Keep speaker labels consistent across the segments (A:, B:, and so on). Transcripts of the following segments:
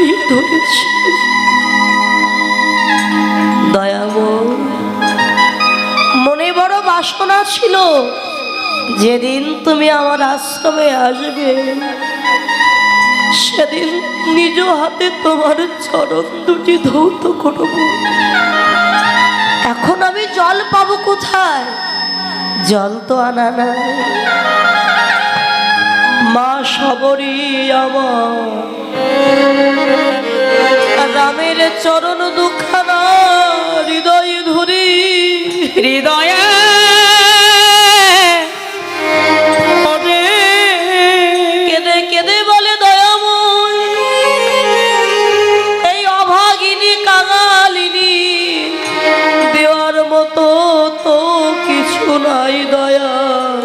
A: জড়িয়ে ধরেছি দয়াব মনে বড় বাসনা ছিল যেদিন তুমি আমার আশ্রমে আসবে। সেদিন নিজ হাতে তোমার চরণ দুটি ধৌত করব। এখন আমি জল পাবো কোথায়? জল তো আনা নাই। মা সবরী আমার রামের চরণ দুখানা হৃদয় ধরি।
B: হৃদয়ে
A: কেঁদে কেঁদে বলে দয়াময় এই অভাগিনী কাঙালিনী দেওয়ার মতো তো কিছু নাই দয়া।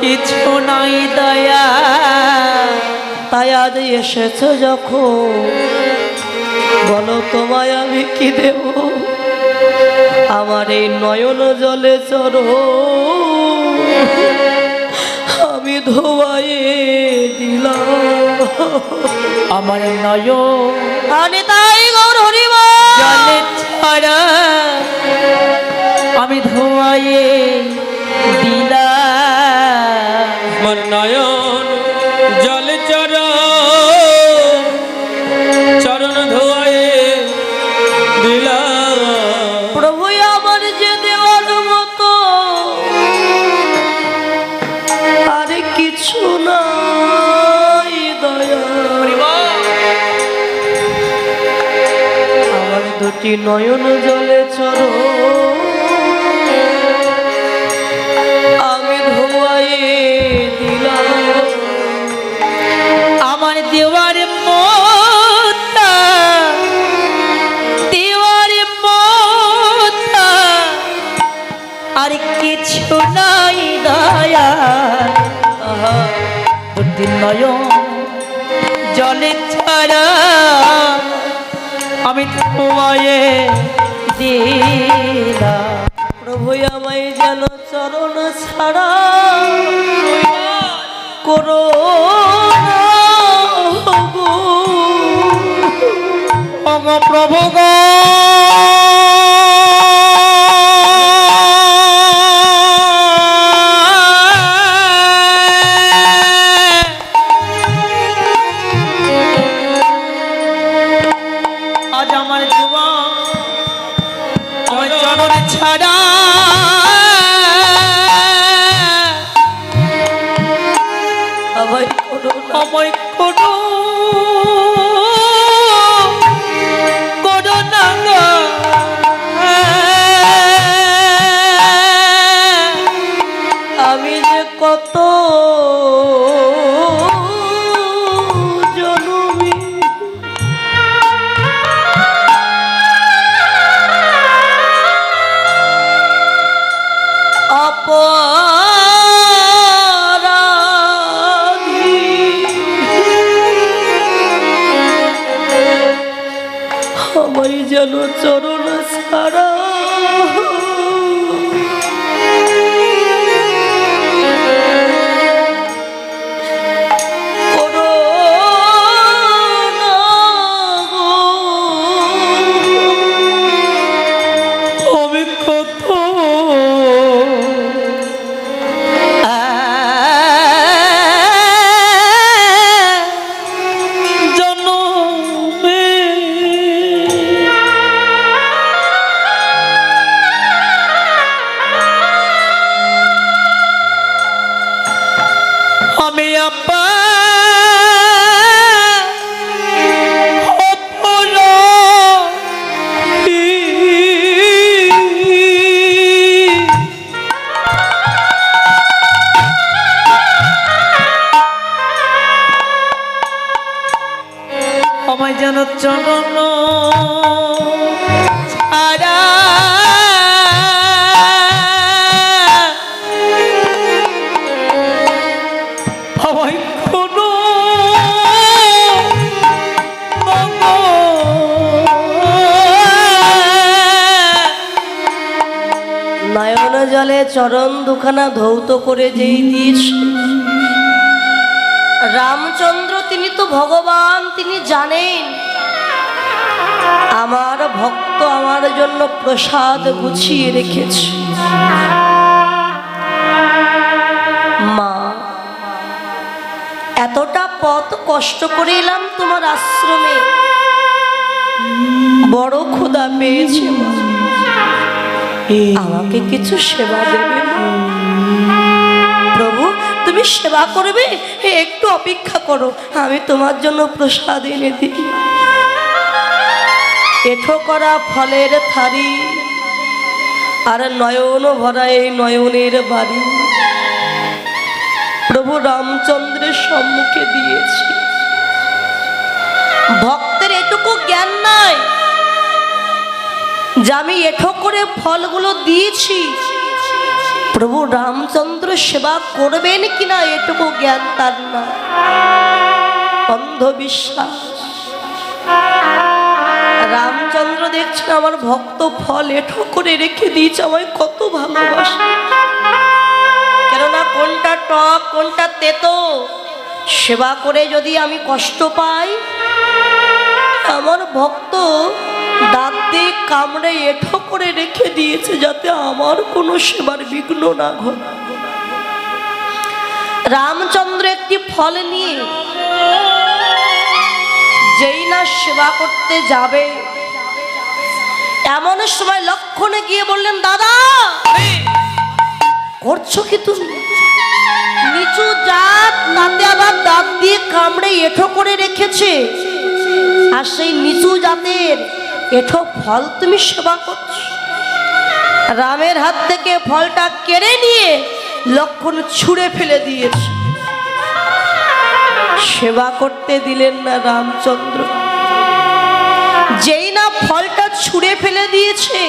B: কিছু নাই দয়া।
A: তাই আজ এসেছ যখন? বলো তোমায় আমি কি দেব? আমার এই নয়ন জলে চড়ো। আমি ধোয়াইয়ে দিলাম।
B: আমার
A: নয়ন তাই গৌর হরিবা।
B: জলে ছাড়া আমি ধোয়ায়ে দিলাম।
A: দুটি নয়ন জলে চড়ো। আমি ধোয়াইয়ে দিলাম।
B: আমার দেওয়ার দেওয়ার আর কিছু নাই দয়া দুটি নয়ন জলে ছাড়া আমি তোমায় দিলা
A: প্রভু আমায় যেন চরণ ছাড়া করো।
B: প্রভু গো চরণ
A: দুখানা ধৌত করে যেই দিস রামচন্দ্র, তিনি তো ভগবান, তিনি জানেন। আমার ভক্ত আমার জন্য প্রসাদ গুছিয়ে রেখেছে। মা, এতটা পথ কষ্ট করে এলাম তোমার আশ্রমে। বড় ক্ষুধা পেয়েছে মা। আমাকে কিছু সেবা দেবে প্রভু, তুমি সেবা করবে? একটু অপেক্ষা করো। আমি তোমার জন্য প্রসাদ এনে দিই। এঠো করা ফলের থারি আর নয়ন ভরা এই নয়নের বাড়ি। প্রভু রামচন্দ্রের সম্মুখে দিয়েছি। ভক্তের এটুকু জ্ঞান নাই। যে আমি এঠো করে ফলগুলো দিয়েছি। প্রভু রামচন্দ্র সেবা করবেন কিনা এটুকু জ্ঞান তার না। অন্ধবিশ্বাস রামচন্দ্র দেখছেন আমার ভক্ত ফল এঠো করে রেখে দিয়েছে, আমায় কত ভালোবাসে। কেননা কোনটা টক, কোনটা তেতো, সেবা করে যদি আমি কষ্ট পাই, আমার ভক্ত দাঁত দিয়ে কামড়ে এঠো করে রেখে দিয়েছে যাতে আমার কোনো সেবার বিঘ্ন না ঘটে। রামচন্দ্র একটি ফল নিয়ে যেই না সেবা করতে যাবে, এমন সময় লক্ষণে গিয়ে বললেন, দাদা, করছ কি তুমি? নিচু জাত তাতে আবার দাঁত দিয়ে কামড়ে এঠো করে রেখেছে। আর সেই নিচু জাতের এঠো ফল তুমি সেবা করছ। রামের হাত থেকে ফলটা কেড়ে নিয়ে লক্ষণ ছুঁড়ে ফেলে দিয়েছে। সেবা করতে দিলেন না রামচন্দ্র। যেই না ফলটা ছুঁড়ে ফেলে দিয়েছে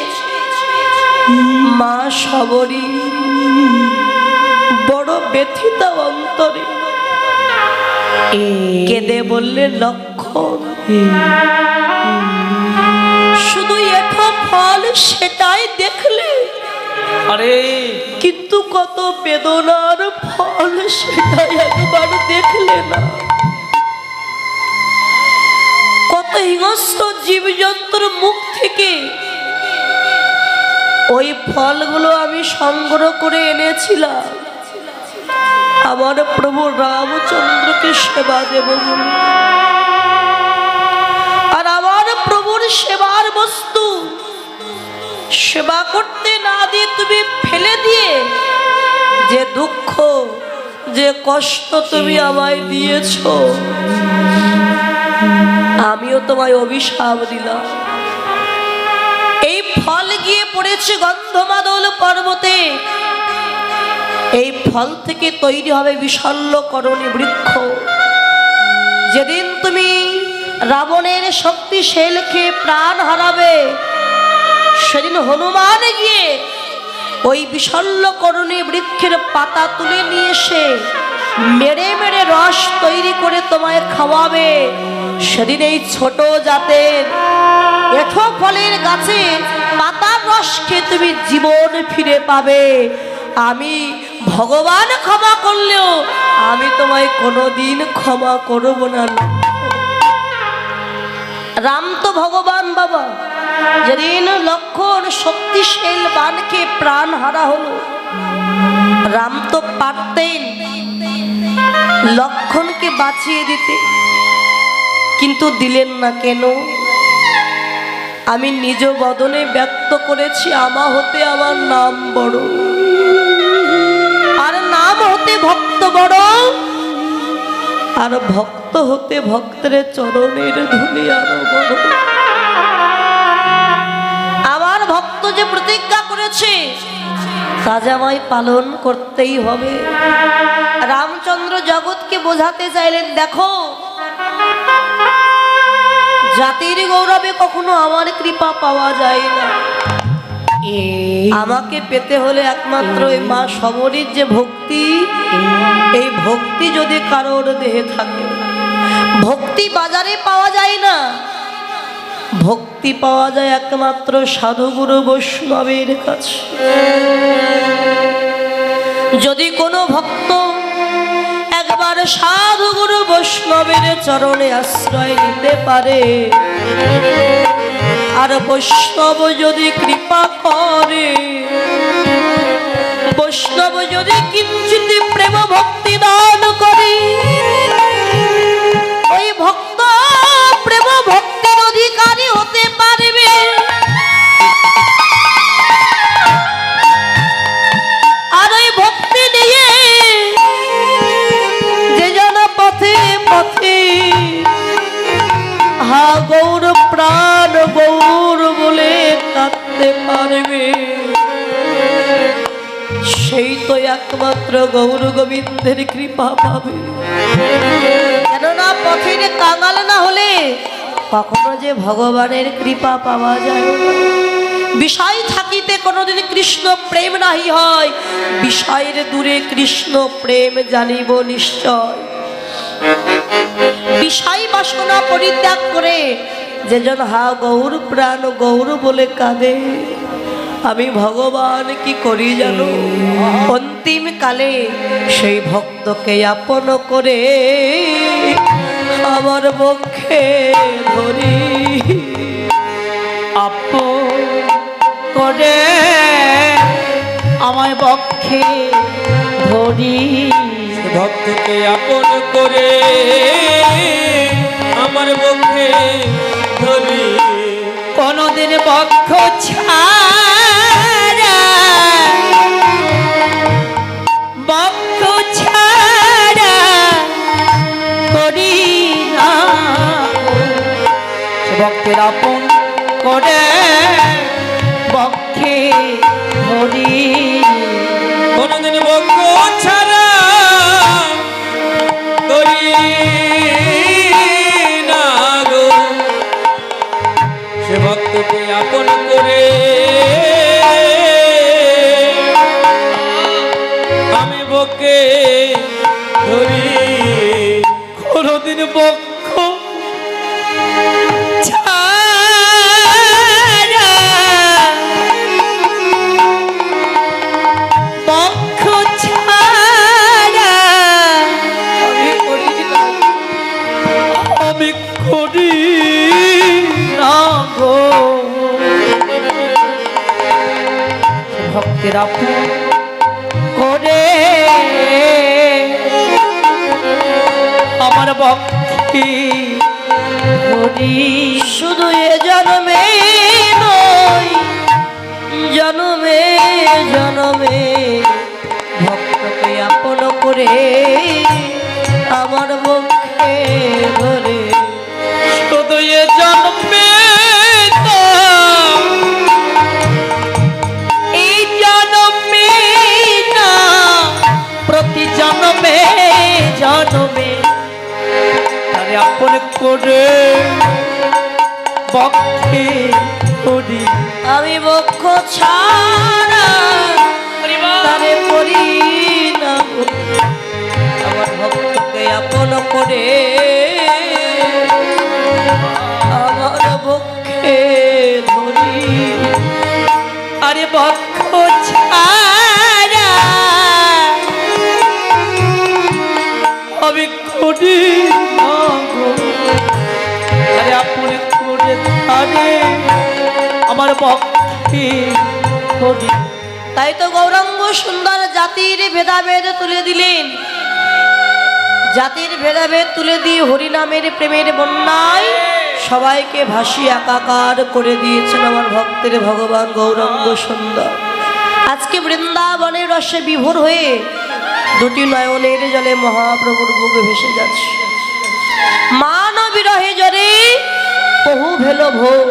A: মা সবরী বড় ব্যথিত অন্তরে কেঁদে বললে লক্ষণ সেটাই দেখলে।
B: আরে।
A: কিন্তু কত বেদনার ফল সেটাই একবার দেখলে না। কত হিংস্র জীবজন্তুর মুখ থেকে ওই ফলগুলো আমি সংগ্রহ করে এনেছিলাম। আমার প্রভু রামচন্দ্রকে সেবা দেব আর আমার প্রভুর সেবার বস্তু সেবা করতে না দিয়ে তুমি ফেলে দিয়ে যে দুঃখ, যে কষ্ট তুমি আমায় দিয়েছ, আমিও তোমায় অভিশাপ দিলাম। এই ফল গিয়ে পড়েছে গন্ধমাদল পর্বতে। এই ফল থেকে তৈরি হবে বিষল্য করণী বৃক্ষ। যেদিন তুমি রাবণের শক্তি শেলকে প্রাণ হারাবে সেদিন হনুমান গিয়ে ওই বিষল্যকরণী বৃক্ষের পাতা তুলে নিয়ে এসে মেরে মেরে রস তৈরি করে তোমায় খাওয়াবে। সেদিন এই ছোট জাতের এঠো ফলের গাছে পাতার রস খেয়ে তুমি জীবন ফিরে পাবে। আমি ভগবান ক্ষমা করলেও আমি তোমায় কোনোদিন ক্ষমা করব না। রাম তো ভগবান বাবা। যেদিন লক্ষণ শক্তিশীল বানকে প্রাণ হারা হলো। রাম তো পারতেন লক্ষণকে বাঁচিয়ে দিতে, কিন্তু দিলেন না কেন? আমি নিজ বদনে ব্যক্ত করেছি, আমা হতে আমার নাম বড়। আর নাম হতে ভক্ত বড়, আর ভক্ত হতে ভক্তের চরণের ধুলি আরও বড়। যে প্রতিজ্ঞা করেছে, তা আমায় পালন করতেই হবে। রামচন্দ্র জগৎকে বোঝাতে চাইলেন, দেখো, জাতির গৌরবে কখনো আমার কৃপা পাওয়া যায় না। আমাকে পেতে হলে একমাত্র এই মা সমরীর যে ভক্তি, এই ভক্তি যদি কারোর দেহে থাকে, ভক্তি বাজারে পাওয়া যায় না। ভক্তি পাওয়া যায় একমাত্র সাধুগুরু বৈষ্ণবের কাছে। যদি কোনো ভক্ত একবার সাধুগুরু বৈষ্ণবের চরণে আশ্রয় নিতে পারে, আর বৈষ্ণব যদি কৃপা করে, বৈষ্ণব যদি কিঞ্চিত প্রেম ভক্তি দান করে ওই ভক্ত প্রেম ভক্তির অধিকারী হতে পারবে। আর ওই ভক্তি নিয়ে যে জন পথে পথে হা গৌর প্রাণ গৌর বলে কাঁদতে পারবে। সেই তো একমাত্র গৌর গোবিন্দের কৃপা পাবে। কেননা পথের কাঙাল না হলে কখনো যে ভগবানের কৃপা পাওয়া যায়। বিষয় থাকিতে কোনোদিন কৃষ্ণ প্রেম নাহি হয়। বিষয়ের দূরে কৃষ্ণ প্রেম জানিব নিশ্চয়। বিষয় বাসনা পরিত্যাগ করে যেজন হা গৌর প্রাণ গৌর বলে কাঁদে। আমি ভগবান কি করি জানো? অন্তিম কালে সেই ভক্তকে আপন করে আমার পক্ষে ধরি।
B: আপ করে আমার পক্ষে ধরি।
C: ভক্তকে আপন করে আমার মুখে ধরি।
B: কোনদিন পক্ষ ছাড়া সে আপন করে, বক্ষে ধরি।
C: কোনদিন বক্ষ ছাড়া করি না সে ভক্তকে আপন করে, আমি বকে ধরি।
B: কোনদিন বক্ষ আপন করে। আমার ভক্তি
A: শুধু এ জন্মে করে
B: বক্ষে করি
A: আমি বক্ষ ছাড়া তারে করি। না আমার ভক্তকে আপন করে। আমার বক্ষে ধরি।
B: আরে বক্ষ ছাড়া আমি না
A: তাই তো গৌরাঙ্গ সুন্দর জাতির ভেদাভেদ তুলে দিলেন। জাতির ভেদাভেদ তুলে দিয়ে হরিনামের প্রেমের বন্যায় সবাইকে ভাসি একাকার করে দিয়েছেন আমার ভক্তের ভগবান গৌরাঙ্গ সুন্দর। আজকে বৃন্দাবনের রসে বিভোর হয়ে দুটি নয়নের জলে মহাপ্রভুর বুকে ভেসে যাচ্ছে। মান বিরহে জরে বহু ভেল ভোর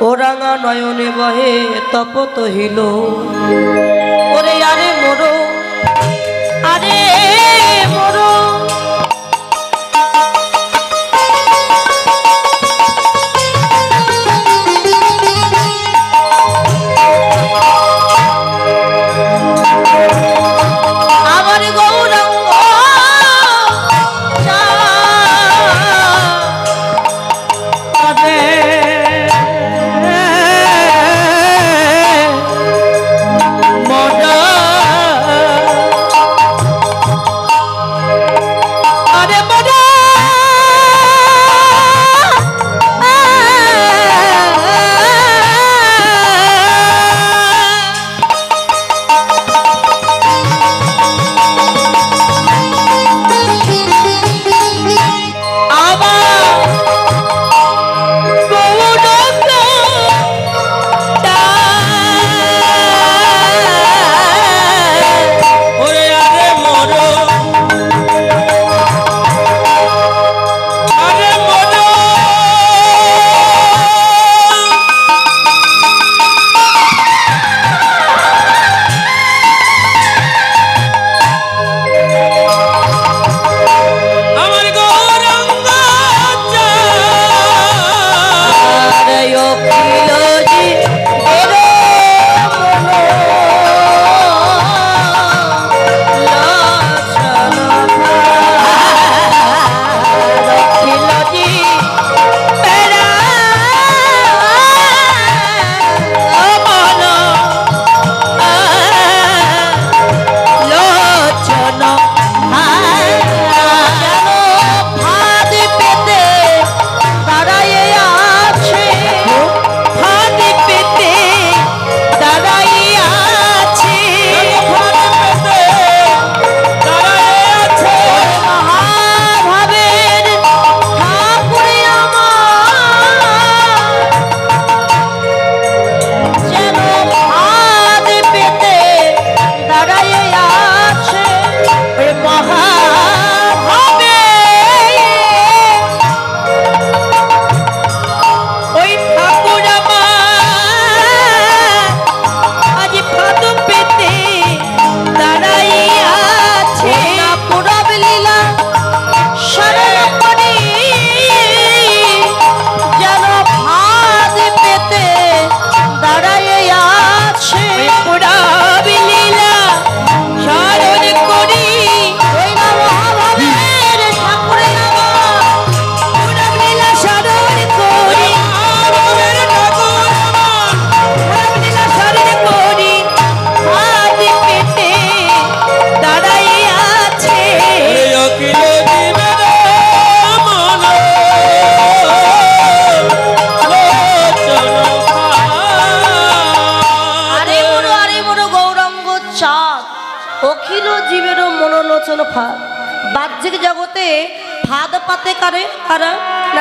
A: ও রাঙা নয়নে বহে তপত হিল ওরে আরে মোরো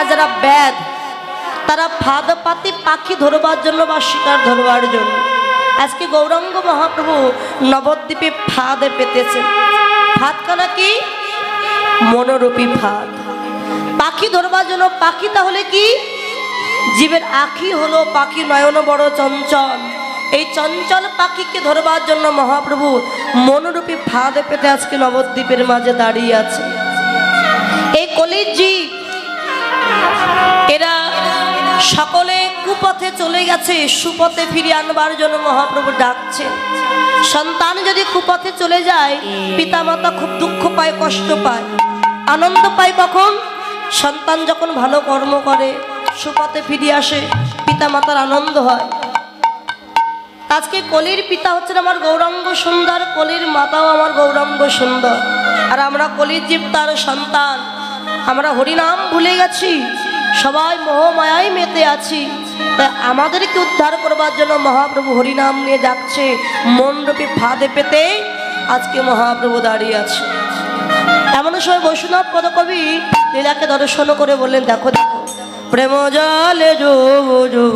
A: যারা ব্যাধ, তারা ফাঁদ পাতি পাখি ধরবার জন্য বা শিকার ধরবার জন্য। আজকে গৌরাঙ্গ মহাপ্রভু নবদ্বীপে ফাঁদ পেতেছেন ফাঁদ কানা কি? মনোরূপী ফাঁদ। পাখি ধরবার জন্য, পাখি তাহলে কি? জীবের আখি হলো পাখি নয়ন বড় চঞ্চল। এই চঞ্চল পাখিকে ধরবার জন্য মহাপ্রভু মনোরূপী ফাঁদ পেতে আজকে নবদ্বীপের মাঝে দাঁড়িয়ে আছে। এই কলির জীব এরা সকলে কুপথে চলে গেছে, সুপথে ফিরিয়ে আনবার জন্য মহাপ্রভু ডাকছে সন্তান যদি কুপথে চলে যায়, পিতামাতা খুব দুঃখ পায়, কষ্ট পায়। আনন্দ পায় কখন? সন্তান যখন ভালো কর্ম করে, সুপথে ফিরিয়ে আসে, পিতামাতার আনন্দ হয়। আজকে কলির পিতা হচ্ছেন আমার গৌরাঙ্গ সুন্দর, কলির মাতাও আমার গৌরাঙ্গ সুন্দর। আর আমরা কলির জীব তার সন্তান, আমরা হরিনাম ভুলে গেছি। সবাই মোহমায়ায় মেতে আছি। আমাদেরকে উদ্ধার করবার জন্য মহাপ্রভু হরিনাম নিয়ে যাচ্ছে। মণ্ডপে ফাঁদে পেতে আজকে মহাপ্রভু দাঁড়িয়ে আছে। এমন সময় বৈষ্ণব পদকবি লীলাকে দর্শন করে বললেন, দেখো দেখো প্রেম জলে যোগ যোগ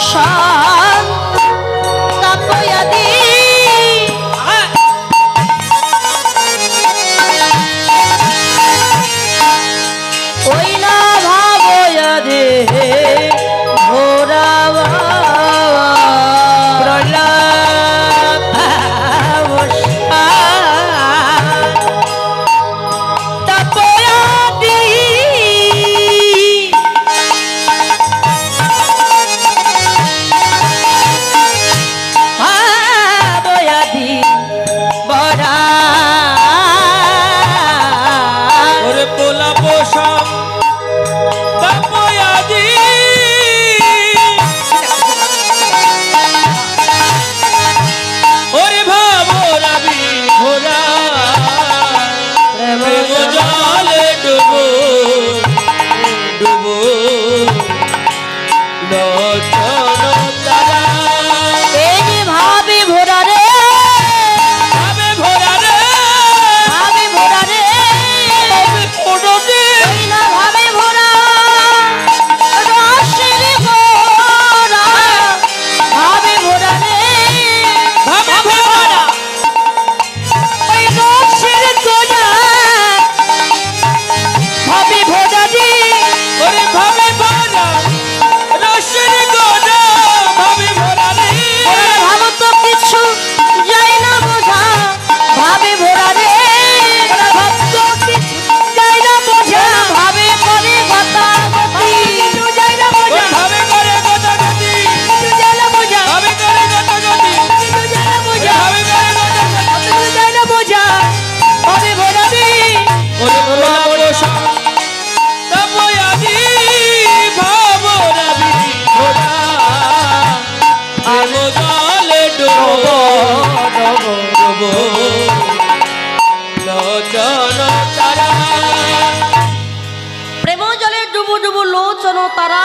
A: প্রলাপ
C: তারা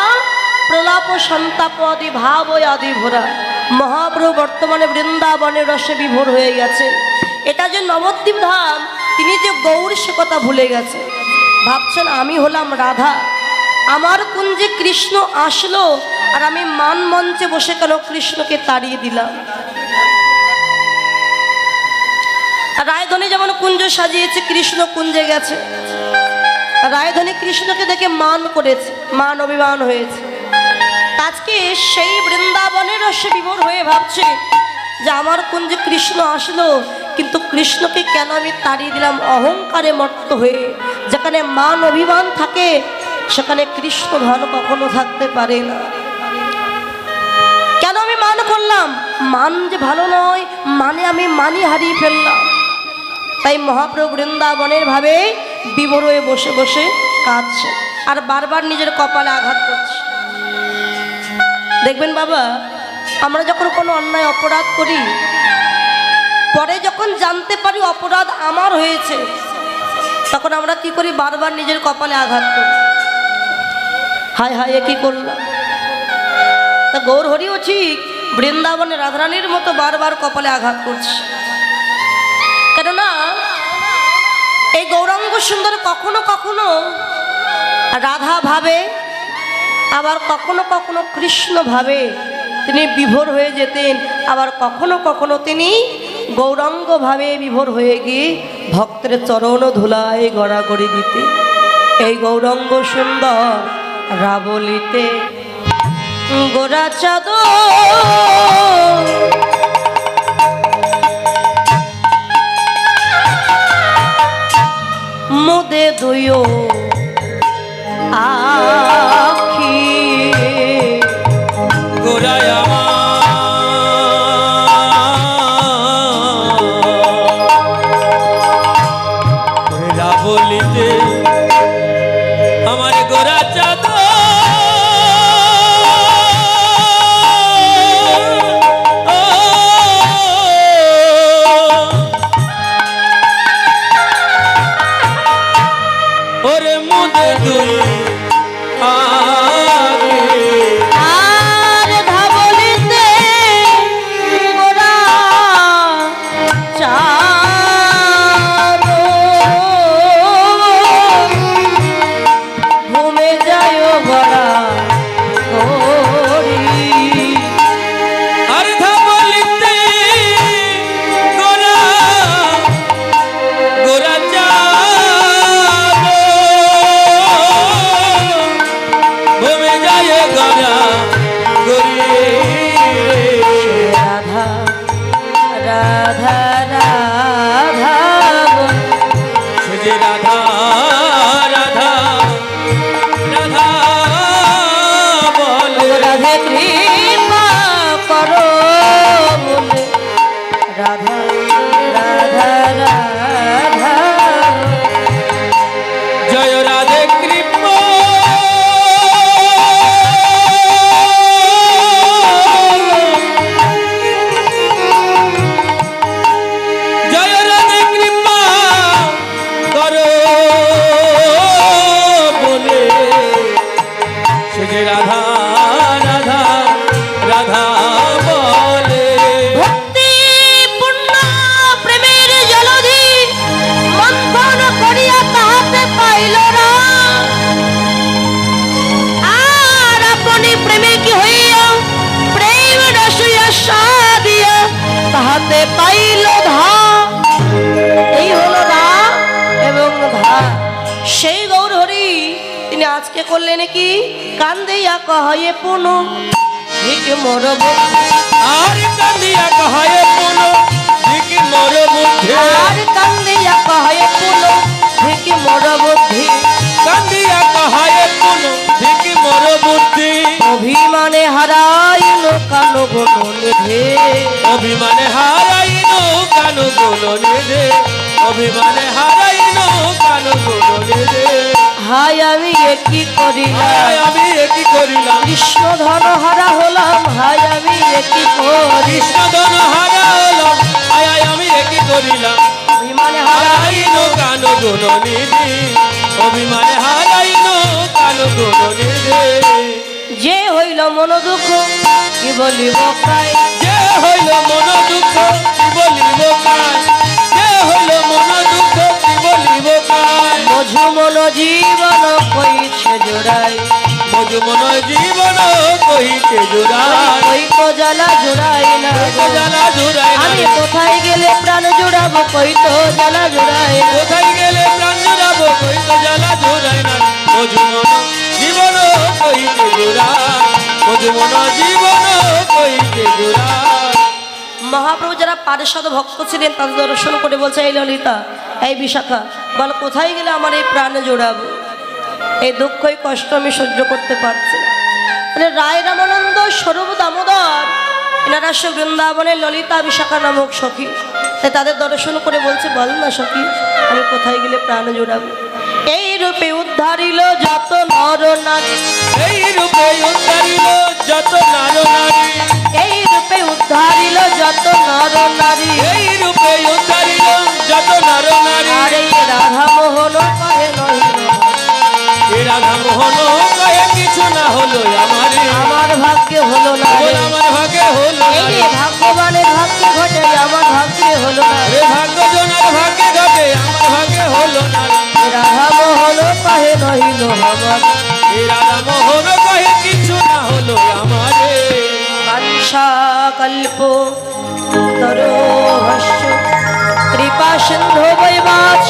A: প্রলাপ সন্তাপ আদি ভাব আদি ভোরা। মহাপ্রভু বর্তমানে বৃন্দাবনে রসে বিভোর হয়ে গেছে। এটা যে নবদ্বীপ ধাম, তিনি যে গৌর সে কথা ভুলে গেছে। ভাবছেন, আমি হলাম রাধা। আমার কুঞ্জে কৃষ্ণ আসলো আর আমি মান মঞ্চে বসে কেন কৃষ্ণকে তাড়িয়ে দিলাম? রায়ধনী যেমন কুঞ্জ সাজিয়েছে, কৃষ্ণ কুঞ্জে গেছে। রায়ধনী কৃষ্ণকে দেখে মান করেছে, মান অভিমান হয়েছে। আজকে সেই বৃন্দাবনের রসে বিভোর হয়ে ভাবছে যে আমার কুঞ্জে কৃষ্ণ আসলো, কিন্তু কৃষ্ণকে কেন আমি তাড়িয়ে দিলাম? অহংকারে মত্ত হয়ে। যেখানে মান অভিমান থাকে, সেখানে কৃষ্ণ ধন কখনো থাকতে পারে না। কেন আমি মান করলাম? মান যে ভালো নয় মানে আমি মানি হারিয়ে ফেললাম। তাই মহাপ্রভু বৃন্দাবনের ভাবে বিভোর হয়ে বসে বসে কাঁদছে আর বারবার নিজের কপালে আঘাত করছে। দেখবেন বাবা, আমরা যখন কোনো অন্যায় অপরাধ করি, পরে যখন জানতে পারি অপরাধ আমার হয়েছে, তখন আমরা কি করি? বারবার নিজের কপালে আঘাত করি। হায় হায় কি করলাম? তা গৌর হরিও ঠিক বৃন্দাবনে রাধারানীর মতো বারবার কপালে আঘাত করছে। সুন্দর কখনো কখনো রাধা ভাবে, আবার কখনো কখনো কৃষ্ণ ভাবে তিনি বিভোর হয়ে যেতেন, আবার কখনো কখনো তিনি গৌরাঙ্গ ভাবে বিভোর হয়ে গিয়ে ভক্তের চরণ ধুলায় গড়াগড়ি দিতে। এই গৌরাঙ্গ সুন্দর রাবলিতে গোরা চাদর মোদে দয়। আখি করো। হরি তিনি আজকে করলেন কি? কান্দেয়া কহে পুনু। ঠিক মরব।
C: আর কান্দিয়া কহায় পুনো। ঠিক মোর বুদ্ধি
A: আর কান্দিয়া কহে পুনু। ঠিক মর বুদ্ধি
C: কান্দিয়া কহায় পুনো। ঠিক মোর বুদ্ধি
A: অভিমানে হারাইল কালো গুণ নিধে।
C: অভিমানে হারাইনো কানু গুণ নিদে অভিমানে হারাইনো কানু গুণ নিদে
A: হাই আমি একই করিলাম?
C: আমি একই করিলাম?
A: কৃষ্ণ ধন হারা হলাম হাই আমি একই
C: কৃষ্ণ ধন হারা হলাম আয় আমি একই করিলাম?
A: অভিমানে হারাই
C: হারাইনো কানু গুণ নিধি অভিমানে হারাইনো কানু গুণ নিধে
A: যে হইল মন দুঃখ কি বলিব কাই?
C: যে হইল মন দুঃখ কি বলিব কায় মন
A: জীবন কইছে জোড়াই
C: জীবন
A: জ্বালা
C: জ্বালা
A: আমি কোথায় গেলে প্রাণ জোড়াবো কই তো জ্বালা জোড়াই
C: কোথায় গেলে প্রাণ জোড়াবো কই তো জ্বালা জোড়ায় না মজুমন জীবন কইতে জোড়ায়। মজুমন জীবন কইতে জোড়ায়।
A: মহাপ্রভু যারা পারিষদ ভক্ত ছিলেন তাদের দর্শন করে বলছে এই ললিতা এই বিশাখা বল কোথায় গেলে আমার এই প্রাণ জোড়াবো? এই দুঃখই কষ্ট আমি সহ্য করতে পারছি। মানে রায় রামানন্দ স্বরূপ দামোদর এনারা সে বৃন্দাবনের ললিতা বিশাখা নামক সখী। তাই তাদের দর্শন করে বলছে, বল না সখী, আমি কোথায় গেলে প্রাণ জোড়াবো? এই রূপে উদ্ধারিল যত নর নারী।
C: এই রূপে
A: উদ্ধারিল যত নার। কহে নহিল
C: আমার। এ রাধা মোহন কয়ে কিছু না হলো আমারে।
A: কল্প কৃপা সিন্ধু বৈবাচ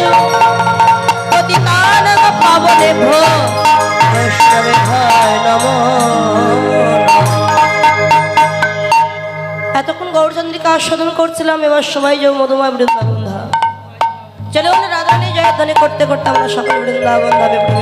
A: নমঃ। এতক্ষণ গৌরচন্দ্রিকা আস্বাদন করছিলাম এবার সবাই যে মধুময় বৃন্দাবন ধাম চলে রাধানী জয়ধ্বনি করতে করতে আমরা সকল বৃন্দাবন ধামে প্রবেশ